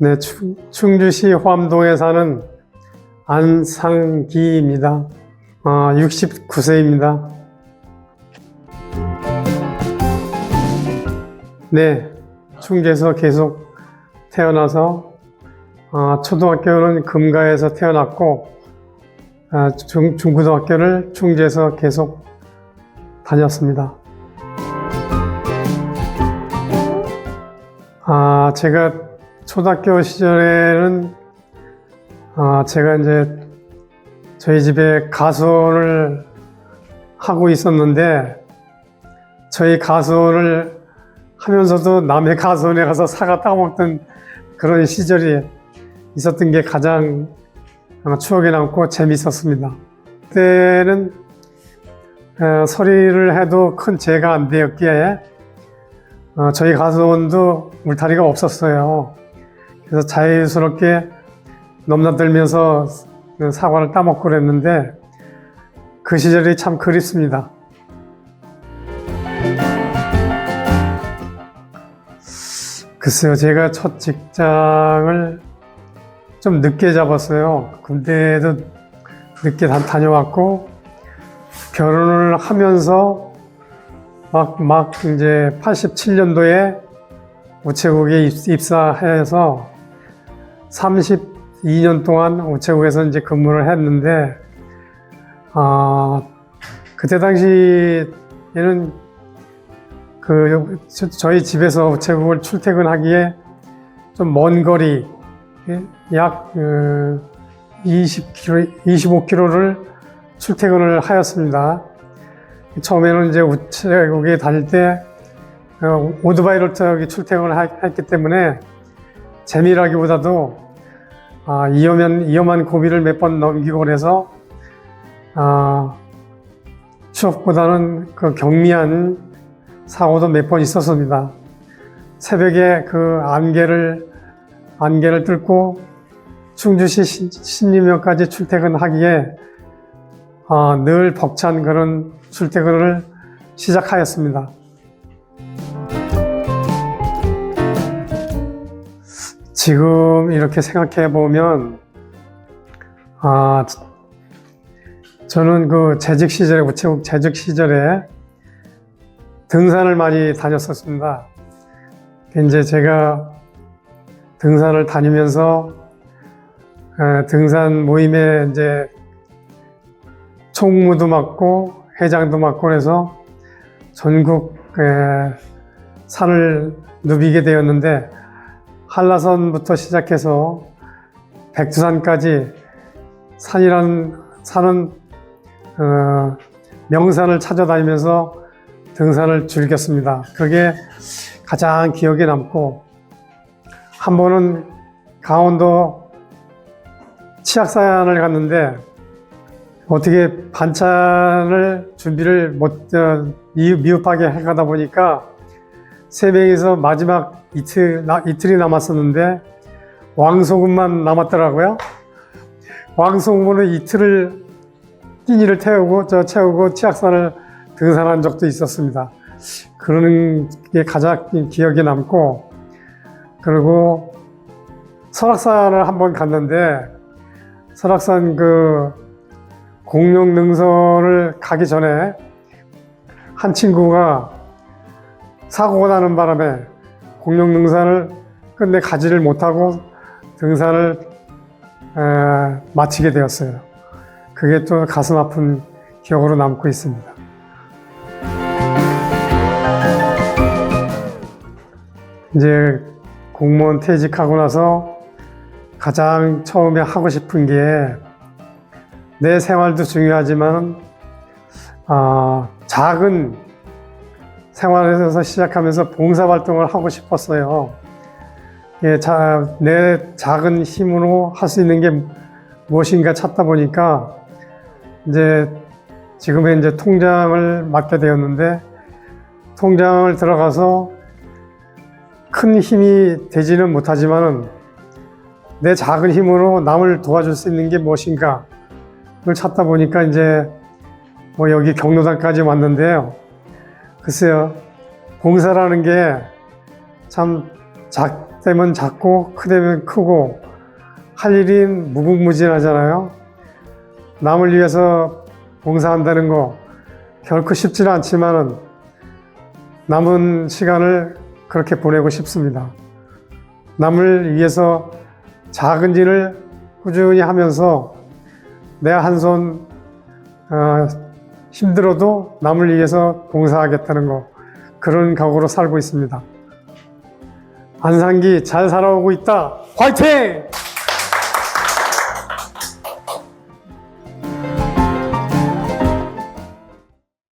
네, 충, 충주시 화암동에 사는 안상기입니다. 아, 69세입니다. 네, 충주에서 계속 태어나서 아, 초등학교는 금가에서 태어났고 아, 중, 중고등학교를 충주에서 계속 다녔습니다. 아, 제가 초등학교 시절에는 아, 제가 이제 저희 집에 가수를 하고 있었는데 저희 가수를 하면서도 남의 가수원에 가서 사과 따먹던 그런 시절이 있었던 게 가장 추억에 남고 재밌었습니다. 그때는 어, 소리를 해도 큰 죄가 안 되었기에 어, 저희 가수원도 울타리가 없었어요. 그래서 자유스럽게 넘나들면서 그 사과를 따먹고 그랬는데 그 시절이 참 그립습니다. 글쎄요, 제가 첫 직장을 좀 늦게 잡았어요. 군대도 늦게 다- 다녀왔고, 결혼을 하면서 막, 막 이제 87년도에 우체국에 입- 입사해서 32년 동안 우체국에서 이제 근무를 했는데, 아, 그때 당시에는 그 저- 저희 집에서 우체국을 출퇴근하기에 좀 먼 거리 예, 약 그, 20km, 25km를 출퇴근을 하였습니다. 처음에는 이제 우체국에 다닐 때 어, 오토바이를 타고 출퇴근을 하- 했기 때문에 재미라기보다도 아, 위험한, 위험한 고비를 몇 번 넘기고 그래서 아, 추억보다는 그 경미한 사고도 몇 번 있었습니다. 새벽에 그 안개를 안개를 뚫고 충주시 신- 신림역까지 출퇴근하기에 아, 늘 벅찬 그런 출퇴근을 시작하였습니다. 지금 이렇게 생각해 보면 아, 저는 그 재직 시절에 우체국 재직 시절에 등산을 많이 다녔었습니다. 이제 제가 등산을 다니면서 에, 등산 모임에 이제 총무도 맡고 회장도 맡고 그래서 전국 에, 산을 누비게 되었는데 한라산부터 시작해서 백두산까지 산이라는 산은 어, 명산을 찾아다니면서 등산을 즐겼습니다. 그게 가장 기억에 남고 한 번은 강원도 치악산을 갔는데 어떻게 반찬을 준비를 못 어, 미- 미흡하게 해가다 보니까 세 명이서 마지막 이틀 나- 이틀이 남았었는데 왕소금만 남았더라고요. 왕소금으로 이틀을 끼니를 태우고 저 채우고 치악산을 등산한 적도 있었습니다. 그러는 게 가장 기억에 남고 그리고 설악산을 한번 갔는데 설악산 그 공룡 능선을 가기 전에 한 친구가 사고가 나는 바람에 공룡 능선을 끝내 가지를 못하고 등산을 에, 마치게 되었어요. 그게 또 가슴 아픈 기억으로 남고 있습니다. 이제 공무원 퇴직하고 나서 가장 처음에 하고 싶은 게 내 생활도 중요하지만 아, 작은 생활에서 시작하면서 봉사활동을 하고 싶었어요. 예, 자, 내 작은 힘으로 할 수 있는 게 무엇인가 찾다 보니까 이제 지금의 이제 통장을 맡게 되었는데 통장을 들어가서 큰 힘이 되지는 못하지만은 내 작은 힘으로 남을 도와줄 수 있는 게 무엇인가 를 찾다 보니까 이제 뭐 여기 경로당까지 왔는데요. 글쎄요, 봉사라는 게 참 작, 되면 작고 크되면 크고 할 일이 무궁무진하잖아요. 남을 위해서 봉사한다는 거 결코 쉽지는 않지만은 남은 시간을 그렇게 보내고 싶습니다. 남을 위해서 작은 일을 꾸준히 하면서 내 한손 어, 힘들어도 남을 위해서 봉사하겠다는 거 그런 각오로 살고 있습니다. 안산기 잘 살아오고 있다. 화이팅!